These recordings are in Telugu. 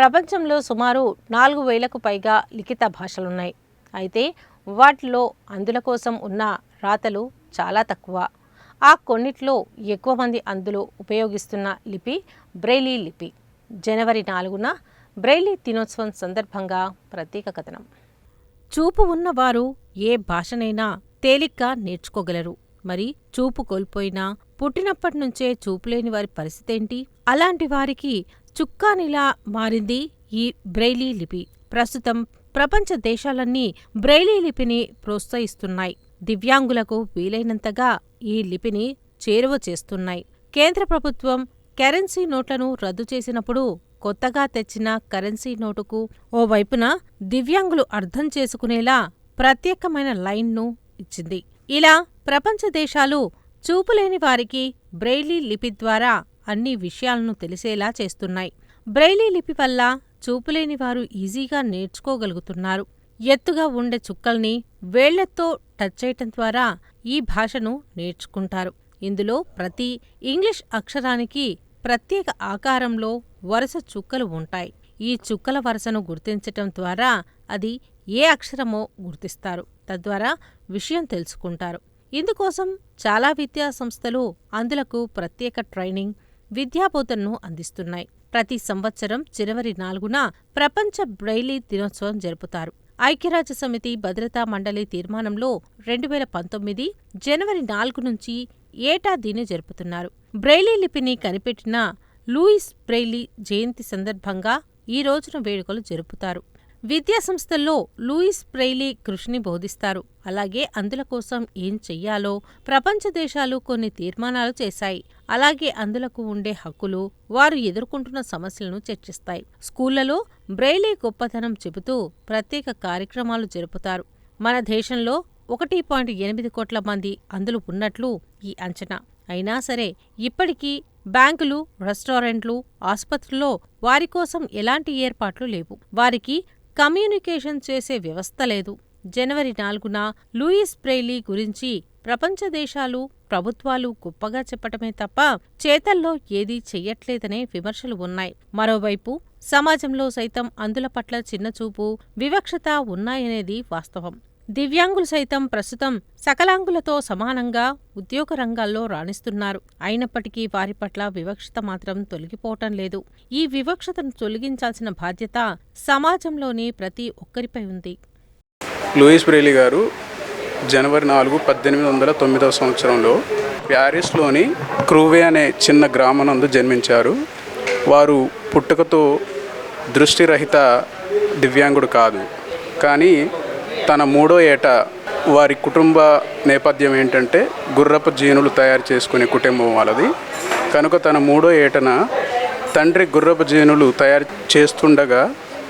ప్రపంచంలో సుమారు నాలుగు వేలకు పైగా లిఖిత భాషలున్నాయి. అయితే వాటిలో అందుల కోసం ఉన్న రాతలు చాలా తక్కువ. ఆ కొన్నిట్లో ఎక్కువ మంది అందులో ఉపయోగిస్తున్న లిపి బ్రెయిలీ లిపి. జనవరి నాలుగున బ్రెయిలీ దినోత్సవం సందర్భంగా ప్రత్యేక కథనం. చూపు ఉన్నవారు ఏ భాషనైనా తేలిగ్గా నేర్చుకోగలరు. మరి చూపు కోల్పోయినా పుట్టినప్పటి నుంచే చూపులేని వారి పరిస్థితేంటి అలాంటి వారికి చుక్కానిలా మారింది ఈ బ్రెయిలీ లిపి. ప్రస్తుతం ప్రపంచ దేశాలన్నీ బ్రెయిలీ లిపిని ప్రోత్సహిస్తున్నాయి. దివ్యాంగులకు వీలైనంతగా ఈ లిపిని చేరువ చేస్తున్నాయి. కేంద్ర ప్రభుత్వం కరెన్సీ నోట్లను రద్దు చేసినప్పుడు కొత్తగా తెచ్చిన కరెన్సీ నోటుకు ఓవైపున దివ్యాంగులు అర్థం చేసుకునేలా ప్రత్యేకమైన లైన్ను ఇచ్చింది. ఇలా ప్రపంచ దేశాలు చూపులేని వారికి బ్రెయిలీ లిపి ద్వారా అన్ని విషయాలను తెలిసేలా చేస్తున్నాయి. బ్రెయిలీ లిపి వల్ల చూపులేని వారు ఈజీగా నేర్చుకోగలుగుతున్నారు. ఎత్తుగా ఉండే చుక్కల్ని వేళ్ళతో టచ్ చేయటం ద్వారా ఈ భాషను నేర్చుకుంటారు. ఇందులో ప్రతి ఇంగ్లీష్ అక్షరానికి ప్రత్యేక ఆకారంలో వరుస చుక్కలు ఉంటాయి. ఈ చుక్కల వరుసను గుర్తించటం ద్వారా అది ఏ అక్షరమో గుర్తిస్తారు. తద్వారా విషయం తెలుసుకుంటారు. ఇందుకోసం చాలా విద్యా సంస్థలు అందులకు ప్రత్యేక ట్రైనింగ్ విద్యాబోధనను అందిస్తున్నాయి. ప్రతి సంవత్సరం జనవరి నాలుగున ప్రపంచ బ్రెయిలీ దినోత్సవం జరుపుతారు. ఐక్యరాజ్య సమితి భద్రతా మండలి తీర్మానంలో రెండు వేల పంతొమ్మిది జనవరి నాలుగు నుంచి ఏటా దీన్ని జరుపుతున్నారు. బ్రెయిలీ లిపిని కనిపెట్టిన లూయిస్ బ్రెయిలీ జయంతి సందర్భంగా ఈ రోజున వేడుకలు జరుపుతారు. విద్యా సంస్థల్లో లూయిస్ బ్రెయిలీ కృషిని బోధిస్తారు. అలాగే అందుల కోసం ఏం చెయ్యాలో ప్రపంచ దేశాలు కొన్ని తీర్మానాలు చేశాయి. అలాగే అందులకు ఉండే హక్కులు వారు ఎదుర్కొంటున్న సమస్యలను చర్చిస్తాయి. స్కూళ్ళలో బ్రెయిలీ గొప్పతనం చెబుతూ ప్రత్యేక కార్యక్రమాలు జరుపుతారు. మన దేశంలో ఒకటి పాయింట్ ఎనిమిది కోట్ల మంది అందులు ఉన్నట్లు ఈ అంచనా. అయినా సరే ఇప్పటికీ బ్యాంకులు రెస్టారెంట్లు ఆసుపత్రుల్లో వారి కోసం ఎలాంటి ఏర్పాట్లు లేవు. వారికి కమ్యూనికేషన్ చేసే వ్యవస్థ లేదు. జనవరి నాలుగున లూయిస్ బ్రెయిలీ గురించి ప్రపంచ దేశాలు ప్రభుత్వాలు గొప్పగా చెప్పటమే తప్ప చేతల్లో ఏదీ చెయ్యట్లేదనే విమర్శలు ఉన్నాయి. మరోవైపు సమాజంలో సైతం అందుల పట్ల చిన్నచూపు వివక్షత ఉన్నాయనేది వాస్తవం. దివ్యాంగులు సైతం ప్రస్తుతం సకలాంగులతో సమానంగా ఉద్యోగ రంగాల్లో రాణిస్తున్నారు. అయినప్పటికీ వారి పట్ల వివక్షత మాత్రం తొలగిపోవటం లేదు. ఈ వివక్షతను తొలగించాల్సిన బాధ్యత సమాజంలోని ప్రతి ఒక్కరిపై ఉంది. లూయిస్ బ్రెయిలీ గారు జనవరి నాలుగు పద్దెనిమిది వందల తొమ్మిదవ సంవత్సరంలో ప్యారిస్లోని క్రూవే అనే చిన్న గ్రామనందు జన్మించారు. వారు పుట్టుకతో దృష్టిరహిత దివ్యాంగుడు కాదు. కానీ తన మూడో ఏట వారి కుటుంబ నేపథ్యం ఏంటంటే గుర్రపు జీనులు తయారు చేసుకునే కుటుంబం వాళ్ళది. కనుక తన మూడో ఏటన తండ్రి గుర్రపు జీనులు తయారు చేస్తుండగా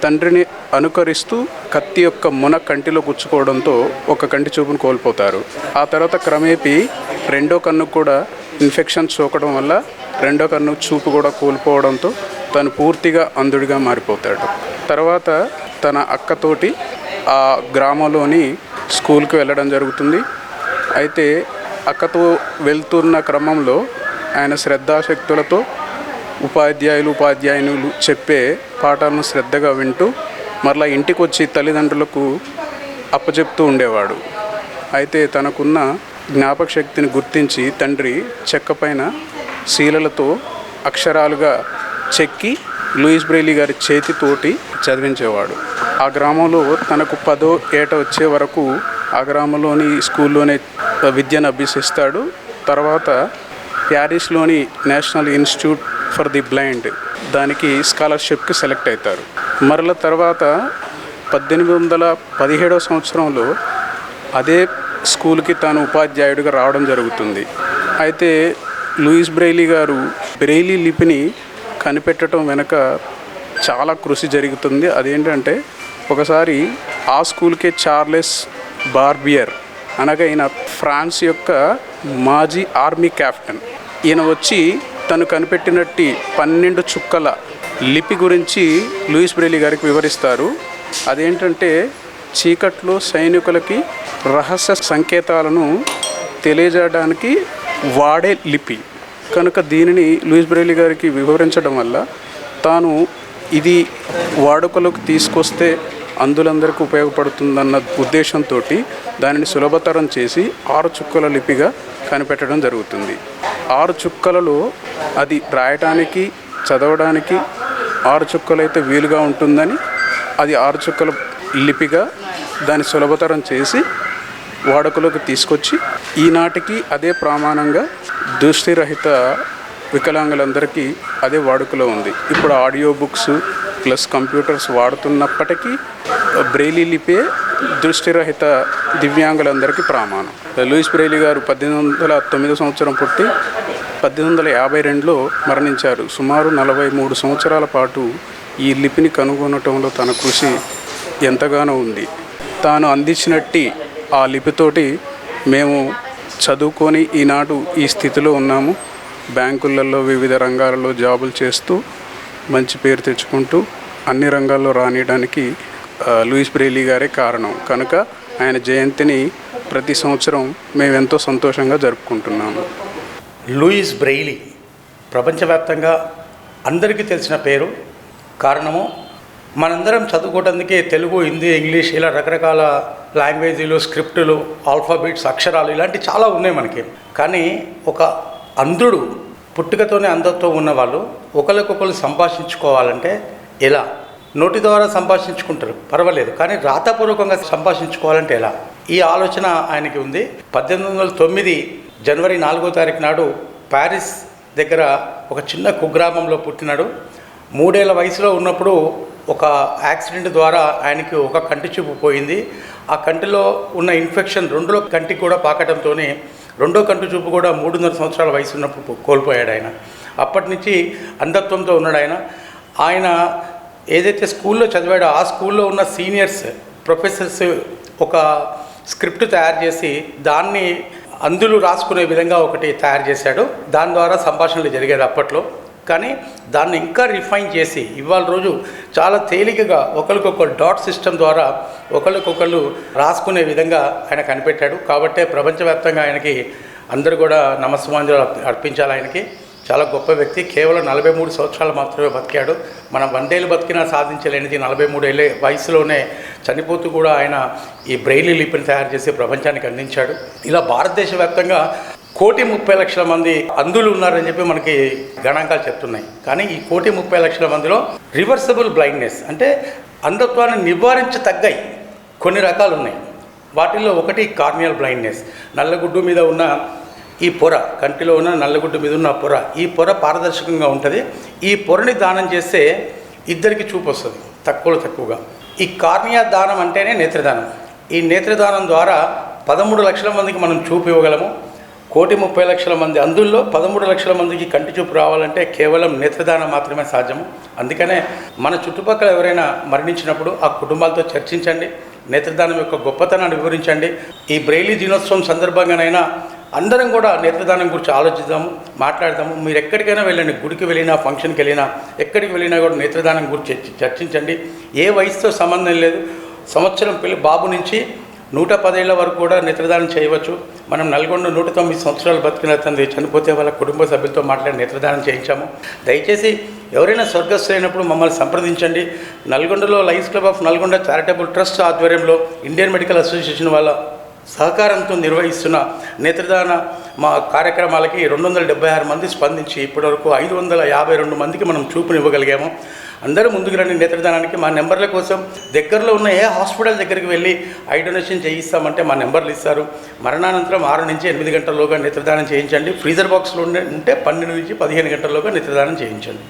తండ్రిని అనుకరిస్తూ కత్తి యొక్క మున కంటిలో గుచ్చుకోవడంతో ఒక కంటి చూపును కోల్పోతారు. ఆ తర్వాత క్రమేపీ రెండో కన్ను కూడా ఇన్ఫెక్షన్ సోకడం వల్ల రెండో కన్ను చూపు కూడా కోల్పోవడంతో తను పూర్తిగా అంధుడిగా మారిపోతాడు. తర్వాత తన అక్కతోటి ఆ గ్రామంలోని స్కూల్కి వెళ్ళడం జరుగుతుంది. అయితే అక్కతో వెళ్తున్న క్రమంలో ఆయన శ్రద్ధాశక్తులతో ఉపాధ్యాయులు ఉపాధ్యాయునులు చెప్పే పాఠాలను శ్రద్ధగా వింటూ మరలా ఇంటికి వచ్చి తల్లిదండ్రులకు అప్పచెప్తూ ఉండేవాడు. అయితే తనకున్న జ్ఞాపక శక్తిని గుర్తించి తండ్రి చెక్కపైన శీలలతో అక్షరాలుగా చెక్కి లూయిస్ బ్రెయిలీ గారి చేతితోటి చదివించేవాడు. ఆ గ్రామంలో తనకు పదో ఏట వచ్చే వరకు ఆ గ్రామంలోని స్కూల్లోనే విద్యను అభ్యసిస్తాడు. తర్వాత ప్యారిస్లోని national institute for the blind దానికి స్కాలర్షిప్కి సెలెక్ట్ అవుతారు. మరల తర్వాత పద్దెనిమిది వందల పదిహేడవ సంవత్సరంలో అదే స్కూల్కి తాను ఉపాధ్యాయుడిగా రావడం జరుగుతుంది. అయితే లూయిస్ బ్రెయిలీ గారు బ్రెయిలీ లిపిని కనిపెట్టడం వెనక చాలా కృషి జరుగుతుంది. అదేంటంటే ఒకసారి ఆ స్కూల్కే చార్లెస్ బార్బియర్ అనగా ఈయన ఫ్రాన్స్ యొక్క మాజీ ఆర్మీ కెప్టెన్ ఈయన వచ్చి తను కనిపెట్టినట్టి పన్నెండు చుక్కల లిపి గురించి లూయిస్ బ్రెలీ గారికి వివరిస్తారు. అదేంటంటే చీకట్లో సైనికులకి రహస్య సంకేతాలను తెలియజేయడానికి వాడే లిపి. కనుక దీనిని లూయిస్ బ్రెయిలీ గారికి వివరించడం వల్ల తాను ఇది వాడుకలోకి తీసుకొస్తే అందులందరికీ ఉపయోగపడుతుందన్న ఉద్దేశంతో దానిని సులభతరం చేసి ఆరు చుక్కల లిపిగా కనిపెట్టడం జరుగుతుంది. ఆరు చుక్కలలో అది రాయటానికి చదవడానికి ఆరు చుక్కలైతే వీలుగా ఉంటుందని అది ఆరు చుక్కల లిపిగా దాన్ని సులభతరం చేసి వాడుకలోకి తీసుకొచ్చి ఈనాటికి అదే ప్రమాణంగా దృష్టిరహిత వికలాంగులందరికీ అదే వాడుకలో ఉంది. ఇప్పుడు ఆడియో బుక్స్ ప్లస్ కంప్యూటర్స్ వాడుతున్నప్పటికీ బ్రెయిలీ లిపే దృష్టిరహిత దివ్యాంగులందరికీ ప్రమాణం. లూయిస్ బ్రెయిలీ గారు పద్దెనిమిది వందల తొమ్మిదో సంవత్సరం పుట్టి పద్దెనిమిది వందల యాభై రెండులో మరణించారు. సుమారు నలభై మూడు సంవత్సరాల పాటు ఈ లిపిని కనుగొనటంలో తన కృషి ఎంతగానో ఉంది. తాను అందించినట్టి ఆ లిపితోటి మేము చదువుకొని ఈనాడు ఈ స్థితిలో ఉన్నాము. బ్యాంకులలో వివిధ రంగాలలో జాబులు చేస్తూ మంచి పేరు తెచ్చుకుంటూ అన్ని రంగాల్లో రానియడానికి లూయిస్ బ్రెయిలీ గారే కారణం. కనుక ఆయన జయంతిని ప్రతి సంవత్సరం మేము ఎంతో సంతోషంగా జరుపుకుంటున్నాము. లూయిస్ బ్రెయిలీ ప్రపంచవ్యాప్తంగా అందరికీ తెలిసిన పేరు కారణము మనందరం చదువుకోవటానికి తెలుగు హిందీ ఇంగ్లీష్ ఇలా రకరకాల లాంగ్వేజీలు స్క్రిప్టులు ఆల్ఫాబెట్స్ అక్షరాలు ఇలాంటివి చాలా ఉన్నాయి మనకి. కానీ ఒక అంధుడు పుట్టుకతోనే అంధత్వం ఉన్నవాళ్ళు ఒకరికొకరు సంభాషించుకోవాలంటే ఎలా? నోటి ద్వారా సంభాషించుకుంటారు పర్వాలేదు. కానీ రాతపూర్వకంగా సంభాషించుకోవాలంటే ఎలా? ఈ ఆలోచన ఆయనకి ఉంది. పద్దెనిమిది వందల తొమ్మిది జనవరి నాలుగో తారీఖు నాడు ప్యారిస్ దగ్గర ఒక చిన్న కుగ్రామంలో పుట్టినాడు. మూడేళ్ళ వయసులో ఉన్నప్పుడు ఒక యాక్సిడెంట్ ద్వారా ఆయనకి ఒక కంటి చూపు పోయింది. ఆ కంటిలో ఉన్న ఇన్ఫెక్షన్ రెండో కంటికి కూడా పాకటంతో రెండో కంటి చూపు కూడా మూడున్నర సంవత్సరాల వయసు ఉన్నప్పుడు కోల్పోయాడు ఆయన. అప్పటి నుంచి అంధత్వంతో ఉన్నాడు ఆయన. ఆయన ఏదైతే స్కూల్లో చదివాడో ఆ స్కూల్లో ఉన్న సీనియర్స్ ప్రొఫెసర్స్ ఒక స్క్రిప్ట్ తయారు చేసి దాన్ని అందులో రాసుకునే విధంగా ఒకటి తయారు చేశాడు. దాని ద్వారా సంభాషణలు జరిగేది అప్పట్లో. కానీ దాన్ని ఇంకా రిఫైన్ చేసి ఇవాళ రోజు చాలా తేలికగా ఒకరికొకరు డాట్ సిస్టమ్ ద్వారా ఒకరికొకళ్ళు రాసుకునే విధంగా ఆయన కనిపెట్టాడు. కాబట్టే ప్రపంచవ్యాప్తంగా ఆయనకి అందరూ కూడా నమస్మాంజలు అర్పించాలి ఆయనకి. చాలా గొప్ప వ్యక్తి. కేవలం నలభై మూడు సంవత్సరాలు మాత్రమే బతికాడు. మనం వందేళ్ళు బతికినా సాధించలేనిది నలభై మూడేళ్ళ వయసులోనే చనిపోతూ కూడా ఆయన ఈ బ్రెయిలీ లిపిని తయారు చేసి ప్రపంచానికి అందించాడు. ఇలా భారతదేశ వ్యాప్తంగా కోటి ముప్పై లక్షల మంది అంధులు ఉన్నారని చెప్పి మనకి గణాంకాలు చెప్తున్నాయి. కానీ ఈ కోటి ముప్పై లక్షల మందిలో రివర్సబుల్ బ్లైండ్నెస్ అంటే అంధత్వాన్ని నివారించతగ్గాయి కొన్ని రకాలు ఉన్నాయి. వాటిల్లో ఒకటి కార్నియల్ బ్లైండ్నెస్ నల్లగుడ్డు మీద ఉన్న ఈ పొర కంటిలో ఉన్న నల్లగుడ్డు మీద ఉన్న పొర ఈ పొర పారదర్శకంగా ఉంటుంది. ఈ పొరని దానం చేస్తే ఇద్దరికి చూపు వస్తుంది తక్కువలో తక్కువగా. ఈ కార్నియా దానం అంటేనే నేత్రదానం. ఈ నేత్రదానం ద్వారా పదమూడు లక్షల మందికి మనం చూపు ఇవ్వగలము. కోటి ముప్పై లక్షల మంది అందుల్లో పదమూడు లక్షల మందికి కంటి చూపు రావాలంటే కేవలం నేత్రదానం మాత్రమే సాధ్యము. అందుకనే మన చుట్టుపక్కల ఎవరైనా మరణించినప్పుడు ఆ కుటుంబాలతో చర్చించండి నేత్రదానం యొక్క గొప్పతనాన్ని వివరించండి. ఈ బ్రెయిలీ దినోత్సవం సందర్భంగానైనా అందరం కూడా నేత్రదానం గురించి ఆలోచిద్దాము మాట్లాడదాము. మీరు ఎక్కడికైనా వెళ్ళండి గుడికి వెళ్ళినా ఫంక్షన్కి వెళ్ళినా ఎక్కడికి వెళ్ళినా కూడా నేత్రదానం గురించి చర్చించండి. ఏ వయసుతో సంబంధం లేదు. సంవత్సరం పిల్ల బాబు నుంచి నూట పదేళ్ళ వరకు కూడా నేత్రదానం చేయవచ్చు. మనం నల్గొండ నూట తొమ్మిది సంవత్సరాలు బతికిన తండ్రి చనిపోతే వాళ్ళ కుటుంబ సభ్యులతో మాట్లాడి నేత్రదానం చేయించాము. దయచేసి ఎవరైనా స్వర్గస్థులైనప్పుడు మమ్మల్ని సంప్రదించండి. నల్గొండలో lions club of Nalgonda charitable trust ఆధ్వర్యంలో ఇండియన్ మెడికల్ అసోసియేషన్ వాళ్ళ సహకారంతో నిర్వహిస్తున్న నేత్రదాన మా కార్యక్రమాలకి రెండు వందల డెబ్బై ఆరు మంది స్పందించి ఇప్పటివరకు ఐదు వందల యాభై రెండు మందికి మనం చూపునివ్వగలిగాము. అందరూ ముందుకు రండి నేత్రదానానికి. మా నెంబర్ల కోసం దగ్గరలో ఉన్న ఏ హాస్పిటల్ దగ్గరికి వెళ్ళి ఐ డొనేషన్ చేయిస్తామంటే మా నెంబర్లు ఇస్తారు. మరణానంతరం ఆరు నుంచి ఎనిమిది గంటల్లోగా నేత్రదానం చేయించండి. ఫ్రీజర్ బాక్స్లో ఉండే ఉంటే పన్నెండు నుంచి పదిహేను గంటల్లోగా నేత్రదానం చేయించండి.